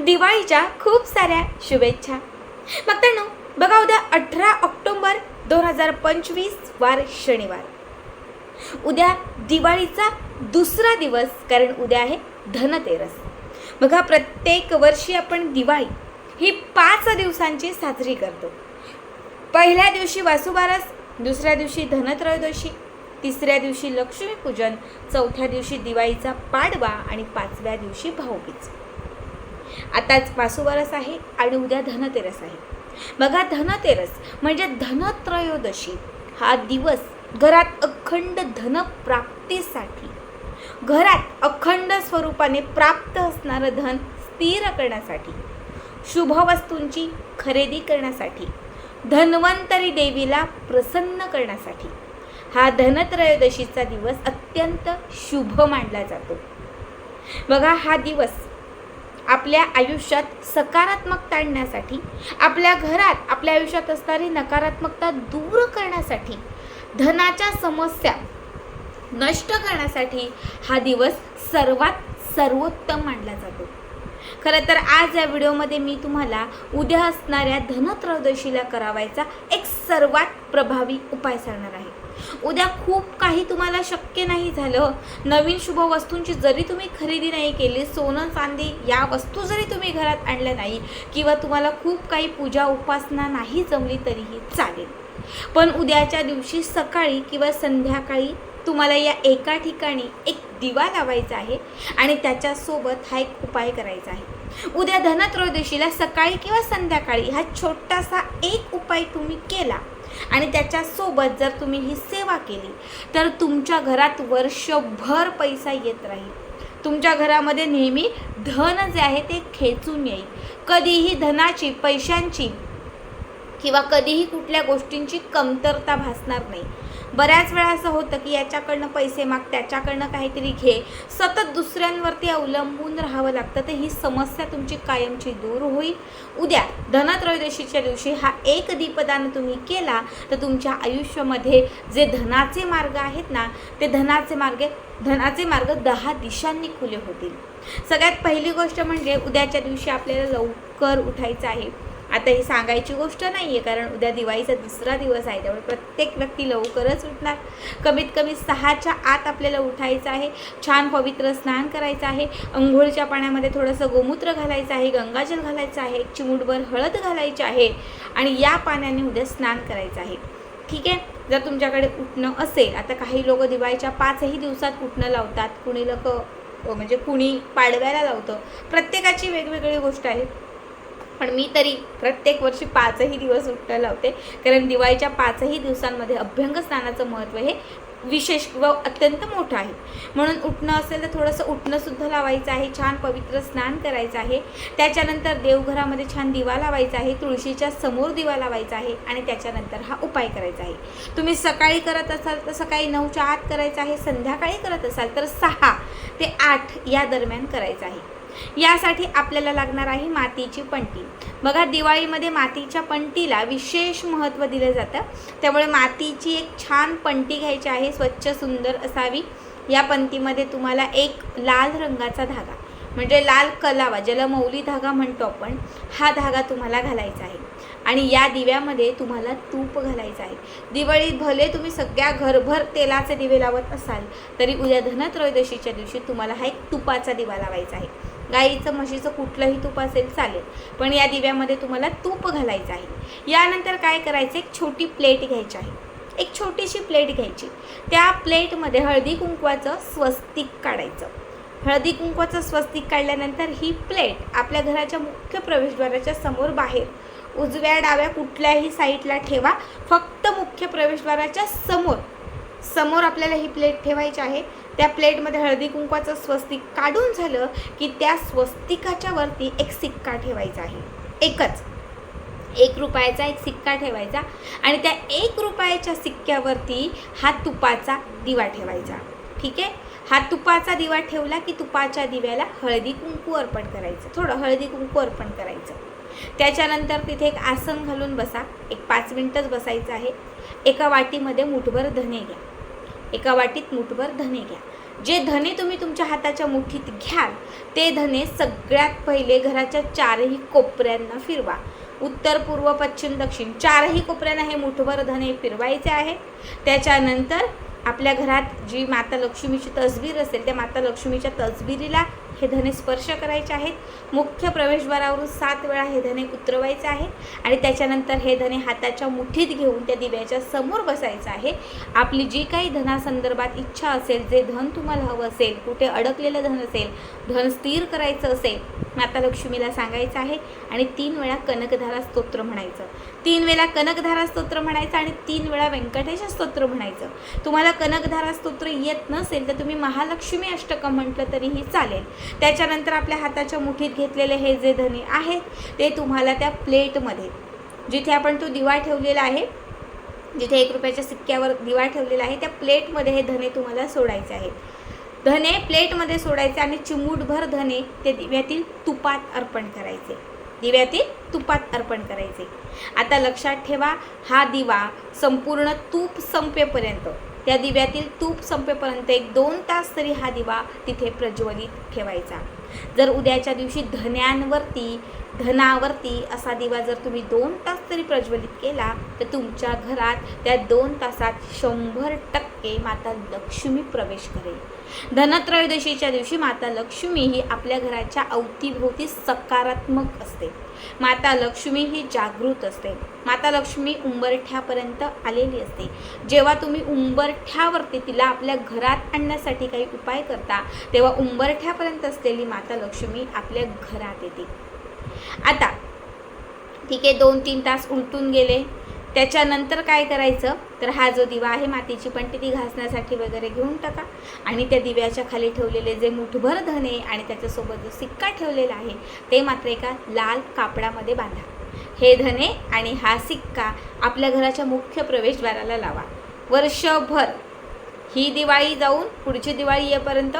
दिवाळीच्या खूप साऱ्या शुभेच्छा. मग तर बघा उद्या अठरा ऑक्टोंबर दोन हजार पंचवीस वार शनिवार. उद्या दिवाळीचा दुसरा दिवस कारण उद्या आहे धनतेरस. बघा प्रत्येक वर्षी आपण दिवाळी ही पाच दिवसांची साजरी करतो. पहिल्या दिवशी वासुबारस दुसऱ्या दिवशी धनत्रयोदशी तिसऱ्या दिवशी लक्ष्मीपूजन चौथ्या दिवशी दिवाळीचा पाडवा आणि पाचव्या दिवशी भाऊबीज. आताच पासुवारस आहे आणि उद्या धनतेरस आहे. बघा धनतेरस म्हणजे धनत्रयोदशी हा दिवस घरात अखंड धनप्राप्तीसाठी घरात अखंड स्वरूपाने प्राप्त असणारं धन स्थिर करण्यासाठी शुभ वस्तूंची खरेदी करण्यासाठी धन्वंतरी देवीला प्रसन्न करण्यासाठी हा धनत्रयोदशीचा दिवस अत्यंत शुभ मानला जातो. बघा हा दिवस आपल्या आयुष्यात सकारात्मकता आणण्यासाठी आपल्या घरात आपल्या आयुष्यात असणारी नकारात्मकता दूर करण्यासाठी धनाच्या समस्या नष्ट करण्यासाठी हा दिवस सर्वात सर्वोत्तम मानला जातो. खरं तर आज या व्हिडिओमध्ये मी तुम्हाला उद्या असणाऱ्या धनत्रयोदशीला करावायचा एक सर्वात प्रभावी उपाय सांगणार आहे. उद्या खूप काही तुम्हाला शक्य नाही झालं. नवीन शुभ वस्तूंची जरी तुम्ही खरेदी नाही केली सोनं चांदी या वस्तू जरी तुम्ही घरात आणल्या नाही किंवा तुम्हाला खूप काही पूजा उपासना नाही जमली तरीही चालेल. पण उद्याच्या दिवशी सकाळी किंवा संध्याकाळी तुम्हाला या एका ठिकाणी एक दिवा लावायचा आहे आणि त्याच्यासोबत हा एक उपाय करायचा आहे. उद्या धनत्रयोदशीला सकाळी किंवा संध्याकाळी हा छोटासा एक उपाय तुम्ही केला आणि त्याच्यासोबत जर तुम्ही ही सेवा केली तर तुमच्या घरात वर्षभर पैसा येत राहील. तुमच्या घरामध्ये नेहमी धन जे आहे ते खेचून येईल. कधीही धनाची पैशांची किंवा कधीही कुठल्या गोष्टींची कमतरता भासणार नाही. बऱ्याच वेळा असं होतं की याच्याकडनं पैसे माग त्याच्याकडनं काहीतरी घे. सतत दुसऱ्यांवरती अवलंबून राहावं लागतं. तर ही समस्या तुमची कायमची दूर होईल. उद्या धनत्रयोदशीच्या दिवशी हा एक दीपदान तुम्ही केला तर तुमच्या आयुष्यामध्ये जे धनाचे मार्ग आहेत ना ते धनाचे मार्ग धनाचे मार्ग दहा दिशांनी खुले होतील. सगळ्यात पहिली गोष्ट म्हणजे उद्याच्या दिवशी आपल्याला लवकर उठायचं आहे. आता ही सांगायची गोष्ट नाही आहे कारण उद्या दिवाळीचा दुसरा दिवस आहे त्यामुळे प्रत्येक व्यक्ती लवकरच उठणार. कमीत कमी सहाच्या आत आपल्याला उठायचं आहे छान पवित्र स्नान करायचं आहे अंघोळच्या पाण्यामध्ये थोडंसं गोमूत्र घालायचं आहे गंगाजल घालायचं आहे एक चिमूटभर हळद घालायची आहे आणि या पाण्याने उद्या स्नान करायचं आहे. ठीक आहे? जर तुमच्याकडे उठणं असेल आता काही लोक दिवाळीच्या पाचही दिवसात उठणं लावतात. कुणी लोक म्हणजे कुणी पाडव्याला लावतं. प्रत्येकाची वेगवेगळी गोष्ट आहे. पण मी तरी प्रत्येक वर्षी पाचही दिवस उठणं लावते. कारण दिवाळीच्या पाचही दिवसांमध्ये अभ्यंग स्नानाचं महत्त्व हे विशेष व अत्यंत मोठं आहे. म्हणून उठणं असेल तर थोडंसं उठणंसुद्धा लावायचं आहे छान पवित्र स्नान करायचं आहे. त्याच्यानंतर देवघरामध्ये छान दिवा लावायचा आहे तुळशीच्या समोर दिवा लावायचा आहे आणि त्याच्यानंतर हा उपाय करायचा आहे. तुम्ही सकाळी करत असाल तर सकाळी नऊच्या आत करायचं आहे संध्याकाळी करत असाल तर सहा ते आठ या दरम्यान करायचं आहे. यासाठी आपल्याला लागणार आहे मातीची पंटी बघा दिवाळीमध्ये मातीच्या पंटीला विशेष महत्त्व दिलं जातं. त्यामुळे मातीची एक छान पंटी घ्यायची आहे स्वच्छ सुंदर असावी. या पंतीमध्ये तुम्हाला एक लाल रंगाचा धागा म्हणजे लाल कलावा ज्याला मौली धागा म्हणतो आपण हा धागा तुम्हाला घालायचा आहे. आणि या दिव्यामध्ये तुम्हाला तूप घालायचं आहे. दिवाळीत भले तुम्ही सगळ्या घरभर तेलाचे दिवे लावत असाल तरी उद्या धनत्रयोदशीच्या दिवशी तुम्हाला हा एक तुपाचा दिवा लावायचा आहे. गाईचं म्हशीचं कुठलंही तूप असेल चालेल. पण या दिव्यामध्ये तुम्हाला तूप घालायचं आहे. यानंतर काय करायचं? एक छोटी प्लेट घ्यायची आहे. एक छोटीशी प्लेट घ्यायची. त्या प्लेटमध्ये हळदी कुंकवाचं स्वस्तिक काढायचं. हळदी कुंकवाचं स्वस्तिक काढल्यानंतर ही प्लेट आपल्या घराच्या मुख्य प्रवेशद्वाराच्या समोर बाहेर. उजव्या डाव्या कुठल्याही साईडला ठेवा. फक्त मुख्य प्रवेशद्वाराच्या समोर. समोर आपल्याला ही प्लेट ठेवायची आहे. त्या प्लेटमध्ये हळदी कुंकवाचं स्वस्तिक काढून झालं की त्या स्वस्तिकाच्या वरती एक सिक्का ठेवायचा आहे. एकच. एक रुपयाचा एक सिक्का ठेवायचा आणि त्या एक रुपयाच्या सिक्क्यावरती हा तुपाचा दिवा ठेवायचा. ठीक आहे? हा तुपाचा दिवा ठेवला की तुपाच्या दिव्याला हळदी कुंकू अर्पण करायचं. थोडं हळदी कुंकू अर्पण करायचं. त्याच्यानंतर तिथे एक आसन घालून बसा. एक पाच मिनटंच बसायचं आहे. एका वाटीमध्ये मुठभर धने घ्या. एका वाटीत मुठभर धने घ्या. जे धने तुम्ही तुमच्या हाताच्या मुठीत घ्याल ते धने सगळ्यात पहिले घराच्या चारही कोपऱ्यांना फिरवा. उत्तर पूर्व पश्चिम दक्षिण चारही कोपऱ्यांना हे मुठभर धने फिरवायचे आहे. त्याच्यानंतर आपल्या घरात जी माता लक्ष्मीची तसबीर असेल त्या माता लक्ष्मीच्या तसबिरीला हे धने स्पर्श करायचे आहेत. मुख्य प्रवेशद्वारावरून सात वेळा हे धने उतरवायचे आहे आणि त्याच्यानंतर हे धने हाताच्या मुठीत घेऊन त्या दिव्याच्या समोर बसायचं आहे. आपली जी काही धनासंदर्भात इच्छा असेल जे धन तुम्हाला हवं असेल कुठे अडकलेलं धन असेल धन स्थिर करायचं असेल माता लक्ष्मीला सांगायचं आहे आणि तीन वेळा कनकधारा स्तोत्र म्हणायचं. तीन वेळा कनकधारा स्तोत्र म्हणायचं आणि तीन वेळा व्यंकटेश स्तोत्र म्हणायचं. तुम्हाला कनकधारा स्तोत्र येत नसेल तर तुम्ही महालक्ष्मी अष्टकं म्हटलं तरीही चालेल. त्याच्यानंतर आपल्या हाताच्या मुठीत घेतलेले हे जे धने आहेत ते तुम्हाला त्या प्लेटमध्ये जिथे आपण तो दिवा ठेवलेला आहे जिथे एक रुपयाच्या सिक्क्यावर दिवा ठेवलेला आहे त्या प्लेटमध्ये हे धने तुम्हाला सोडायचे आहेत धने प्लेटमध्ये सोडायचे आणि चिमूटभर धने ते दिव्यातील तुपात अर्पण करायचे. दिव्यातील तुपात अर्पण करायचे. आता लक्षात ठेवा हा दिवा संपूर्ण तूप संपेपर्यंत त्या दिव्यातील तूप संपेपर्यंत एक दोन तास तरी हा दिवा तिथे प्रज्वलित ठेवायचा. जर उद्याच्या दिवशी धन्यांवरती धनावरती असा दिवा जर तुम्ही दोन तास तरी प्रज्वलित केला तर तुमच्या घरात त्या दोन तासात शंभर टक्के माता लक्ष्मी प्रवेश करेल. धनत्रयोदशीच्या दिवशी माता लक्ष्मी ही आपल्या घराच्या अवतीभोवती सकारात्मक असते. माता लक्ष्मी ही जागृत असते. माता लक्ष्मी उंबरठ्यापर्यंत आलेली असते. जेव्हा तुम्ही उंबरठ्यावरती तिला आपल्या घरात आणण्यासाठी काही उपाय करता तेव्हा उंबरठ्यापर्यंत असलेली माता लक्ष्मी आपल्या घरात येते. आता ठीक आहे दोन तीन तास उलटून गेले. त्याच्यानंतर काय करायचं? तर हा जो दिवा आहे मातीची पणती ती घासण्यासाठी वगैरे घेऊन टाका. आणि त्या दिव्याच्या खाली ठेवलेले जे मुठभर धने आणि त्याच्यासोबत जो सिक्का ठेवलेला आहे ते मात्र एका लाल कापडामध्ये बांधा. हे धने आणि हा सिक्का आपल्या घराच्या मुख्य प्रवेशद्वाराला लावा. वर्षभर ही दिवाळी जाऊन पुढची दिवाळी येईपर्यंत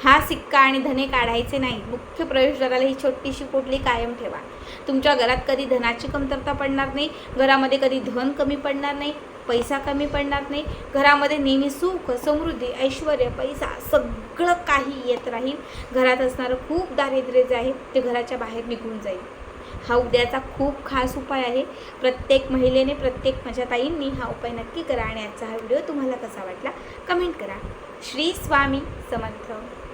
हा सिक्का आणि धने काढायचे नाही. मुख्य प्रवेशद्वाराला ही छोटीशी पोटली कायम ठेवा. तुमच्या घरात कधी धनाची कमतरता पडणार नाही घरामध्ये कधी धन कमी पडणार नाही पैसा कमी पडणार नाही घरामध्ये नेहमी सुख समृद्धी ऐश्वर पैसा सगळं काही येत राहील. घरात असणारं खूप दारिद्र्य जे आहे ते घराच्या बाहेर निघून जाईल. हा उद्याचा खूप खास उपाय आहे. प्रत्येक महिलेने प्रत्येक माझ्या ताईंनी हा उपाय नक्की करा आणि आजचा हा व्हिडिओ तुम्हाला कसा वाटला कमेंट करा. श्री स्वामी समर्थ.